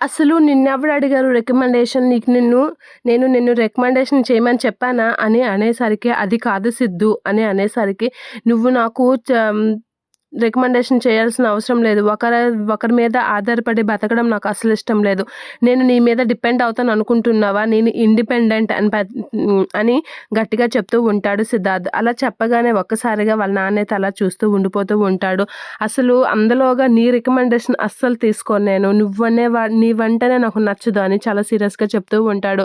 అసలు నిన్నెవరు అడిగారు రికమెండేషన్ నీకు నిన్ను నేను నిన్ను రికమెండేషన్ చేయమని చెప్పానా? అని అనేసరికి అది కాదు సిద్ధు అని అనేసరికి నువ్వు నాకు చ- రికమెండేషన్ చేయాల్సిన అవసరం లేదు. ఒకరి ఒకరి మీద ఆధారపడి బతకడం నాకు అసలు ఇష్టం లేదు. నేను నీ మీద డిపెండ్ అవుతాను అనుకుంటున్నావా? నేను ఇండిపెండెంట్ అని అని గట్టిగా చెప్తూ ఉంటాడు సిద్ధార్థ్. అలా చెప్పగానే ఒక్కసారిగా వాళ్ళ నాన్న అలా చూస్తూ ఉండిపోతూ ఉంటాడు. అసలు అందులోగా నీ రికమెండేషన్ అస్సలు తీసుకోను నేను. నువ్వనే వా నీ వెంటనే నాకు నచ్చదు అని చాలా సీరియస్గా చెప్తూ ఉంటాడు.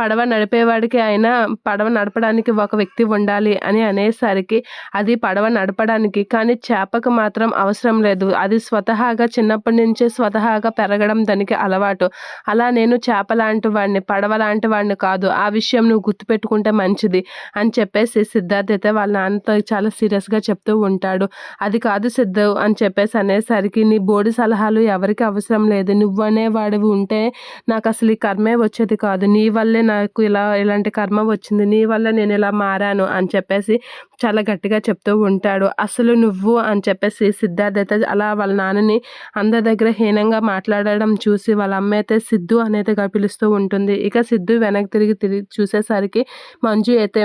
పడవ నడిపేవాడికి అయినా పడవ నడపడానికి ఒక వ్యక్తి ఉండాలి అని అనేసరికి అది పడవ నడపడానికి కానీ చేపకు మాత్రం అవసరం లేదు. అది స్వతహాగా చిన్నప్పటి నుంచే స్వతహాగా పెరగడం దానికి అలవాటు. అలా నేను చేప లాంటి వాడిని పడవ లాంటి వాడిని కాదు. ఆ విషయం నువ్వు గుర్తుపెట్టుకుంటే మంచిది అని చెప్పేసి సిద్ధార్థ్ అయితే వాళ్ళ నాన్నతో చాలా సీరియస్గా చెప్తూ ఉంటాడు. అది కాదు సిద్ధు అని చెప్పేసి అనేసరికి నీ బోడి సలహాలు ఎవరికి అవసరం లేదు. నువ్వు అనేవాడివి ఉంటే నాకు అసలు ఈ కర్మే వచ్చేది కాదు. నీ వల్లే నాకు ఇలా ఇలాంటి కర్మ వచ్చింది. నీ వల్ల నేను ఇలా మారాను అని చెప్పేసి చాలా గట్టిగా చెప్తూ ఉంటాడు. అసలు నువ్వు అని చెప్పేసి సిద్ధార్థ్ అయితే అలా వాళ్ళ నాన్నని అందరి దగ్గర హీనంగా మాట్లాడడం చూసి వాళ్ళ అమ్మ అయితే సిద్ధు అనేది పిలుస్తూ ఉంటుంది. ఇక సిద్ధు వెనక్కి తిరిగి తిరిగి చూసేసరికి మంజు అయితే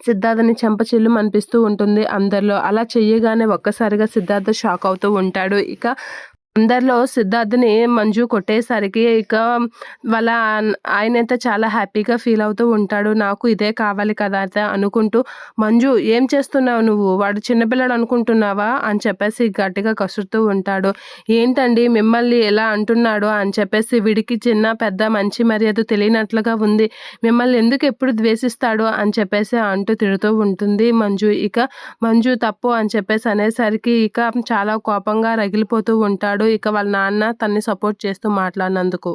సిద్ధార్థని చెంపచిల్లు అనిపిస్తూ ఉంటుంది అందరిలో. అలా చెయ్యగానే ఒక్కసారిగా సిద్ధార్థ షాక్ అవుతూ ఉంటాడు. ఇక అందరిలో సిద్ధార్థని మంజు కొట్టేసరికి ఇక వాళ్ళ ఆయన అయితే చాలా హ్యాపీగా ఫీల్ అవుతూ ఉంటాడు. నాకు ఇదే కావాలి కదా అయితే అనుకుంటూ మంజు ఏం చేస్తున్నావు నువ్వు? వాడు చిన్నపిల్లడు అనుకుంటున్నావా? అని చెప్పేసి గట్టిగా కసురుతూ ఉంటాడు. ఏంటండి? మిమ్మల్ని ఎలా అంటున్నాడు? అని చెప్పేసి వీడికి చిన్న పెద్ద మంచి మర్యాద తెలియనట్లుగా ఉంది. మిమ్మల్ని ఎందుకు ఎప్పుడు ద్వేషిస్తాడు? అని చెప్పేసి అంటూ తిడుతూ ఉంటుంది మంజు. ఇక మంజు తప్పు అని చెప్పేసి అనేసరికి ఇక చాలా కోపంగా రగిలిపోతూ ఉంటాడు. ఇక వాళ్ళ నాన్న తన్ని సపోర్ట్ చేస్తూ మాట్లాడినందుకు.